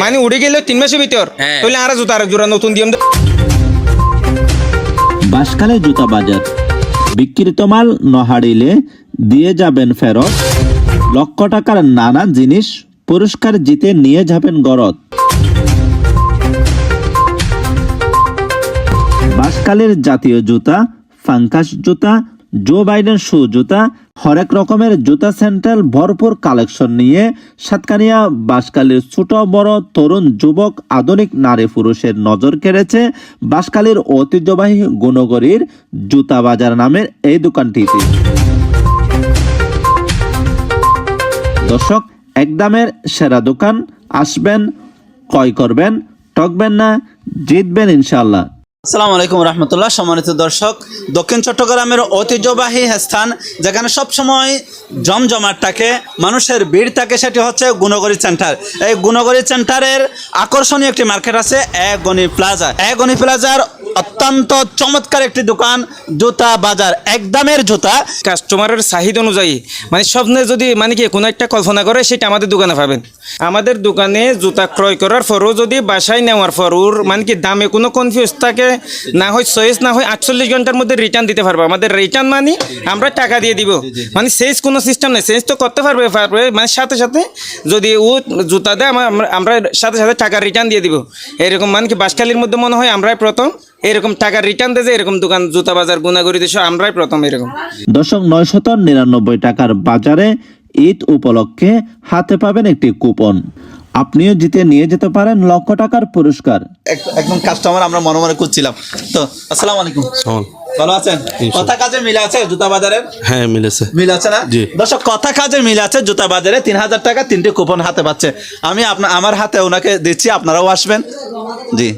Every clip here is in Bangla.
মানে উড়ে গেলে তিন মাসের ভিতর। হ্যাঁ। তাহলে আর জুতা আরেক জোড়া নতুন দিয়াম বাসকালে জুতা বাজার। বিক্রিত মাল নহাড়িলে দিয়ে যাবেন ফেরত। লক্ষ টাকার নানা জিনিস পুরস্কার জিতে নিয়ে যাবেন গরত। বাসকালের জাতীয় জুতা ফাঙ্কাস জুতা জো বাইডেন শু জুতা, হরেক রকমের জুতা সেন্ট্রাল ভরপুর কালেকশন নিয়ে সাতকানিয়া বাসকালীর ছোট বড় তরুণ যুবক, আধুনিক নারী পুরুষের নজর কেড়েছে বাসকালীর ঐতিহ্যবাহী গুণগরীর জুতা বাজার নামের এই দোকানটিতে। দর্শক, একদমের সেরা দোকান, আসবেন, ক্রয় করবেন, ঠকবেন না, জিতবেন ইনশাল্লাহ আসসালামু আলাইকুম রহমতুল্লাহ, সম্মানিত দর্শক, দক্ষিণ চট্টগ্রামের ঐতিহ্যবাহী স্থান, যেখানে সবসময় জমজমাট থাকে মানুষের ভিড় থাকে, সেটি হচ্ছে গুণগরী সেন্টার। এই গুণগরী সেন্টারের আকর্ষণীয় একটি মার্কেট আছে, এগনি গনি প্লাজা। এগনি গনি প্লাজার অত্যন্ত চমৎকার একটি দোকান জুতা বাজার একদমের জুতা। কাস্টমারের চাহিদা অনুযায়ী মানে স্বপ্নে যদি মানে কি কোনো একটা কল্পনা করে সেটা আমাদের দোকানে পাবেন। আমাদের দোকানে জুতা ক্রয় করার পরও যদি বাসায় নেওয়ার পর ওর মানে কি দামে কোনো কনফিউজ থাকে না হয় চয়েস না হয় আটচল্লিশ ঘণ্টার মধ্যে রিটার্ন দিতে পারব। আমাদের রিটার্ন মানে আমরা টাকা দিয়ে দিব। মানে সেজ কোনো সিস্টেম নেই। সেজ তো করতে পারবে পারবে মানে সাথে সাথে যদি ও জুতা দেয় আমরা- সাথে সাথে টাকা রিটার্ন দিয়ে দিব। এরকম মানে কি বাসখালির মধ্যে মনে হয় আমরাই প্রথম এরকম টাকা রিটার্ন দেয় এরকম দোকান জুতা বাজার গুণাগরি দেশ আমরাই প্রথম এরকম। দশক নয়শত নিরানব্বই টাকার বাজারে ঈদ উপলক্ষে হাতে পাবেন একটি কুপন। আপনিও জিতে নিয়ে যেতে পারেন লক্ষ টাকার পুরস্কার। এক- একদম কাস্টমার আমরা মনে মনে করছিলাম তো আসসালামু আলাইকুম। ভালো আছেন? কথা কাজে মিল আছে জুতা বাজারের? হ্যাঁ মিলেছে মিল আছে না? দর্শক কথা কাজে মিল আছে জুতা বাজারে। তিন হাজার টাকা তিনটি কুপন হাতে পাচ্ছে। আমি আপনার আমার হাতে ওনাকে দিচ্ছি আপনারাও আসবেন। জি।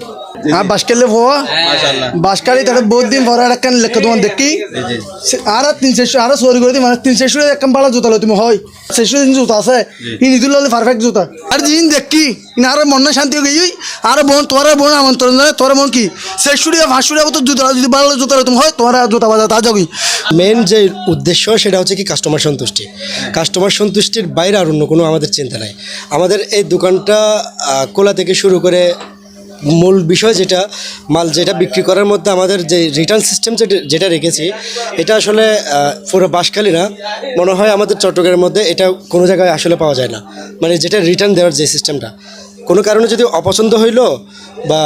হ্যাঁ বাসকালে ভোয়া। বাসকালি তাহলে বহুত দিন পরে আর একখান লেখা তোমার দেখি। আর তিন শেষ আর সরি করে দিই মানে তিন শেষ একখান ভালো জুতা লো তুমি হয়। শেষ দিন জুতা আছে। ই নিদুল হলে পারফেক্ট জুতা। আর জিন দেখি ইন আর মন না শান্তি হয়ে গই আর বোন তোমার বোন আমন্ত্রণ জানে তোর বোন কি? শেষ শুড়িয়া ফাঁস শুড়িয়া তো জুতা যদি ভালো জুতা তুমি হয় তোমার জুতা বাজার তা যাবি মেন যে উদ্দেশ্য সেটা হচ্ছে কি কাস্টমার সন্তুষ্টি। কাস্টমার সন্তুষ্টির বাইরে আর অন্য কোনো আমাদের চিন্তা নাই। আমাদের এই দোকানটা কোলা থেকে শুরু করে মূল বিষয় যেটা, মাল যেটা বিক্রি করার মধ্যে আমাদের যে রিটার্ন সিস্টেম যেটা রেখেছি, এটা আসলে পুরো বাসখালী না, মনে হয় আমাদের চট্টগ্রামের মধ্যে এটা কোনো জায়গায় আসলে পাওয়া যায় না। মানে যেটা রিটার্ন দেওয়ার যে সিস্টেমটা কোনো কারণে যদি অপছন্দ হইল বা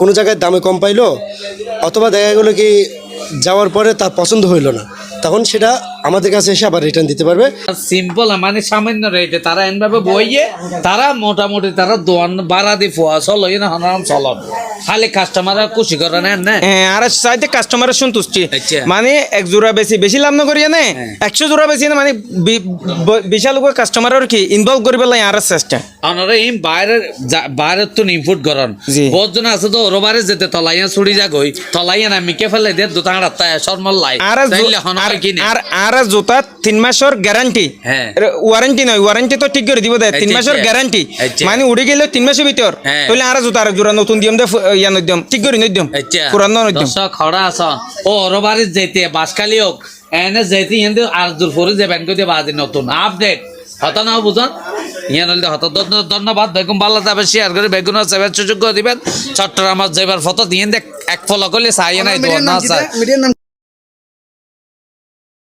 কোনো জায়গায় দামে কম পাইলো, অথবা দেখা গেলো কি যাওয়ার পরে তার পছন্দ হইল না, তখন সেটা আমাদের কাছে এসে আবার রিটার্ন দিতে পারবে। সিম্পল মানে সামান্য রেটে তারা এনভাবে বইয়ে তারা মোটামুটি তারা দোয়ান বাড়া দিয়ে ফোয়া চলো না হনারাম চলন খালি কাস্টমার খুশি করে নেন না। হ্যাঁ, আর চাইতে কাস্টমারের সন্তুষ্টি। আচ্ছা। মানে এক জোড়া বেশি বেশি লাভ না করিয়া নে একশো জোড়া বেশি না মানে বিশাল কাস্টমারের কি ইনভলভ করি পেলাই আর চেষ্টা আপনারা এই বাইরের বাইরের তো ইনপুট করেন। বহুজন আছে তো ওর বাইরে যেতে তলাইয়া ছুড়ি যা গই তলাইয়া না মিকে ফেলে দিয়ে দোতাং রাত্তা শর্মল লাই। আর কিনে। আর আর জুতা তিন মাসের গ্যারান্টি হ্যাঁ। ওয়ারেন্টি নয় ওয়ারেন্টি তো ঠিক করে দিব দেয় তিন মাসের। গ্যারান্টি। মানে উড়ে গেলে তিন মাসের ভিতর। হ্যাঁ। তাহলে আর জুতা আর জোড়া নতুন দিয়ম দে ইয়া নদ্যম ঠিক করে নদ্যম পুরান নদ্যম খড়া আস ও ওর বাড়ি যেতে বাসখালি হোক এনে যেতে ইহেন আর দূর পরে যাবেন কই দিয়ে বাদি নতুন। আপডেট হতা না বুঝন? ইয়ে নইলে হত। ধন্যবাদ। বেগুন ভালো যাবে শেয়ার করে বেগুন সেবার সুযোগ করে দিবেন। চট্টগ্রাম যাইবার ফটো দিয়ে দেখ এক ফলো করলে সাইয়ে নাই না